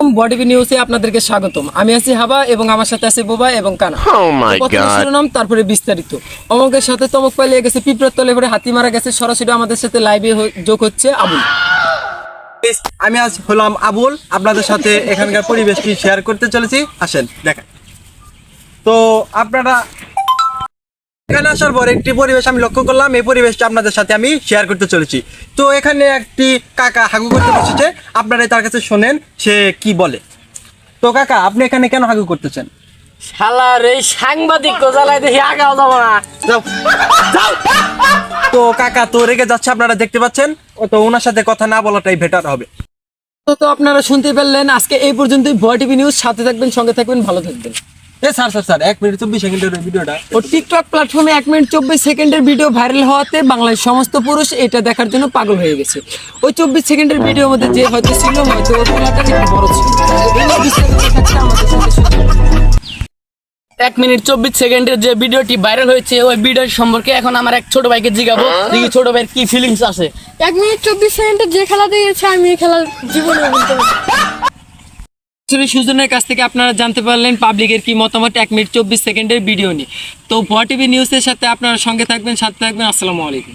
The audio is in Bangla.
বডিবি নিউজে আপনাদেরকে স্বাগতম। আমি আছি হাবা এবং আমার সাথে আছে বোবা এবং কানা। Oh. শিরোনাম তারপরে বিস্তারিত। অমকের সাথে তমক পালিয়ে গেছে পিঁপড়ার তলে করে হাতি মারা গেছে সরাসরি আমাদের সাথে লাইভে যোগ হচ্ছে আবুল। আমি আজ হলাম আবুল। আপনাদের সাথে এখানকার পরিবেশটি শেয়ার করতে চলেছি। আসেন দেখেন তো আপনারা এখানে আসার পর একটি পরিবেশ আমি লক্ষ্য করলাম এই পরিবেশটা আপনাদের সাথে আমি শেয়ার করতে চলেছি। তো এখানে একটি কাকা হাগু করতে বসেছে। আপনারা তার কাছে শোনেন সে কি বলে। তো কাকা আপনি এখানে কেন হাগু করতেছেন? শালার এই সাংবাদিক গোজালায় দেখি আগাও যাব না। যাও। যাও। তো কাকা তো রেগে যাচ্ছে আপনারা দেখতে পাচ্ছেন। তো ওনার সাথে কথা না বলাটাই বেটার হবে। তো তো আপনারা শুনতে পেলেন আজকে এই পর্যন্তই ভয় টিভি নিউজ সাথে থাকবেন সঙ্গে থাকবেন ভালো থাকবেন। এ স্যার স্যার স্যার এক মিনিট চব্বিশ সেকেন্ডের ভিডিওটা। ও টিকটক প্ল্যাটফর্মে এক মিনিট চব্বিশ সেকেন্ডের ভিডিও ভাইরাল হওয়াতে বাংলার সমস্ত পুরুষ এটা দেখার জন্য পাগল হয়ে গেছে। ওই চব্বিশ সেকেন্ডের ভিডিওর মধ্যে যে হয়তো ছিল ওর একটু বড় ছিল। এক মিনিট চব্বিশ সেকেন্ডের যে ভিডিওটি ভাইরাল হয়েছে ওই ভিডিও সম্পর্কে এখন আমার এক ছোট ভাইকে জিগাবো দেখি ছোট ভাইয়ের কি ফিলিংস আছে। এক মিনিট চব্বিশ সেকেন্ডে যে খেলা দিয়েছে আমি এই খেলা জীবনে বলতে সুজনের কাছ থেকে আপনারা জানতে পারলেন পাবলিকের কি মতামত এক মিনিট চব্বিশ সেকেন্ডের ভিডিও নিয়ে। তো ভয় টিভি নিউজের সাথে আপনারা সঙ্গে থাকবেন, সাথে থাকবেন। আসসালামু আলাইকুম।